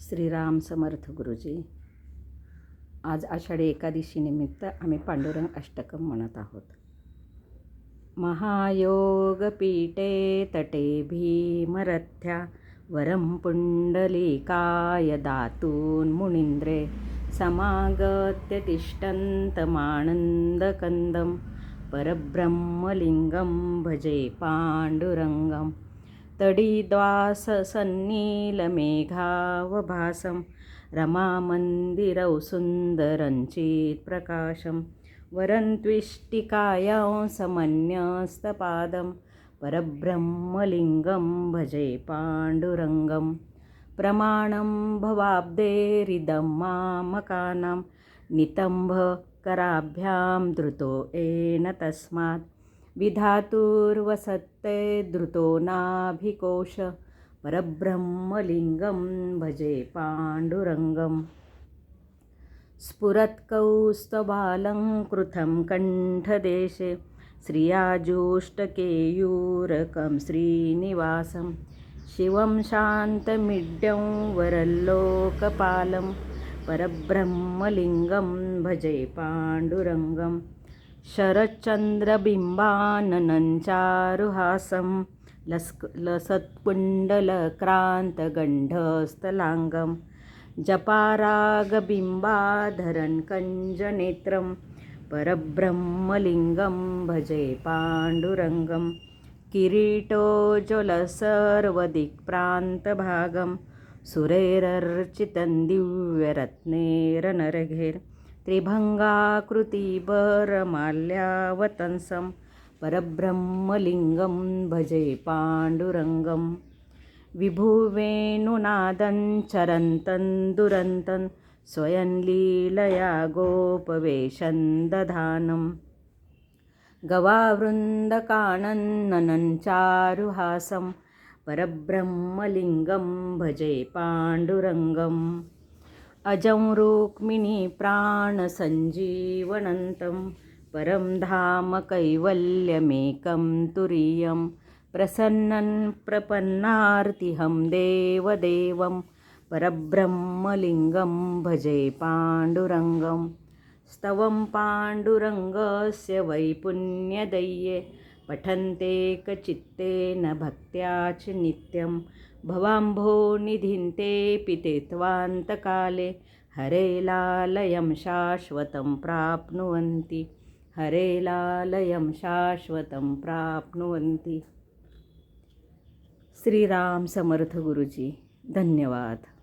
श्रीराम समर्थ गुरुजी. आज आषाढी एकादशीनिमित्त आम्ही पांडुरंग अष्टकम म्हणत आहोत. महायोगपीठे तटे भीमरथ्या वरं पुण्डलिकाय दातून् मुनिंद्रे समागत्य तिष्ठन्तमानन्दकन्दं परब्रह्मलिङ्गं भजे पाण्डुरङ्गम् तडिद्वाससन्नीलमेघावभासं रमामन्दिरौ सुन्दरञ्चित्प्रकाशं वरन्त्विष्टिकायां समन्यस्तपादं परब्रह्मलिङ्गं भजे पाण्डुरङ्गं प्रमाणं भवाब्देरिदं मामकानां नितम्भकराभ्यां धृतो येन तस्मात् विधातुर्वसत्ते धृतो नाभिकोश परब्रह्मलिङ्गं भजे पाण्डुरङ्गम्। स्फुरत्कौस्तबालङ्कृतं कण्ठदेशे श्रियाजोष्टकेयूरकं श्रीनिवासं शिवं शान्तमिड्यं वरल्लोकपालं परब्रह्मलिङ्गं भजे पाण्डुरङ्गम्। शरच्चन्द्रबिम्बाननञ्चारुहासं लस्क लसत्कुण्डलक्रान्तगण्ढस्थलाङ्गं जपारागबिम्बाधरन् कञ्जनेत्रं परब्रह्मलिङ्गं भजे पाण्डुरङ्गं किरीटोज्ज्वलसर्वदिक्प्रान्तभागं सुरेरर्चितं दिव्यरत्नेरनरघेर् त्रिभङ्गाकृतिभरमाल्यावतंसं परब्रह्मलिङ्गं भजे पाण्डुरङ्गं विभुवेणुनादं चरन्तं दुरन्तं स्वयं लीलया गोपवेशं दधानं गवावृन्दकानन्दनञ्चारुहासं परब्रह्मलिङ्गं भजे पाण्डुरङ्गम् अजं रुक्मिणीप्राणसञ्जीवनन्तं परं धाम कैवल्यमेकं तुरीयं प्रसन्नं प्रपन्नार्तिहं देवदेवं परब्रह्मलिङ्गं भजे पाण्डुरङ्गं स्तवं पाण्डुरङ्गस्य वैपुण्यदय्ये पठन्ते कचित्तेन भक्त्या च नित्यं। भवाम्भोनिधिं ते पितेत्वान्तकाले। हरेलालयं शाश्वतं प्राप्नुवन्ति। हरेलालयं शाश्वतं प्राप्नुवन्ति। श्रीराम समर्थ गुरुजी धन्यवाद।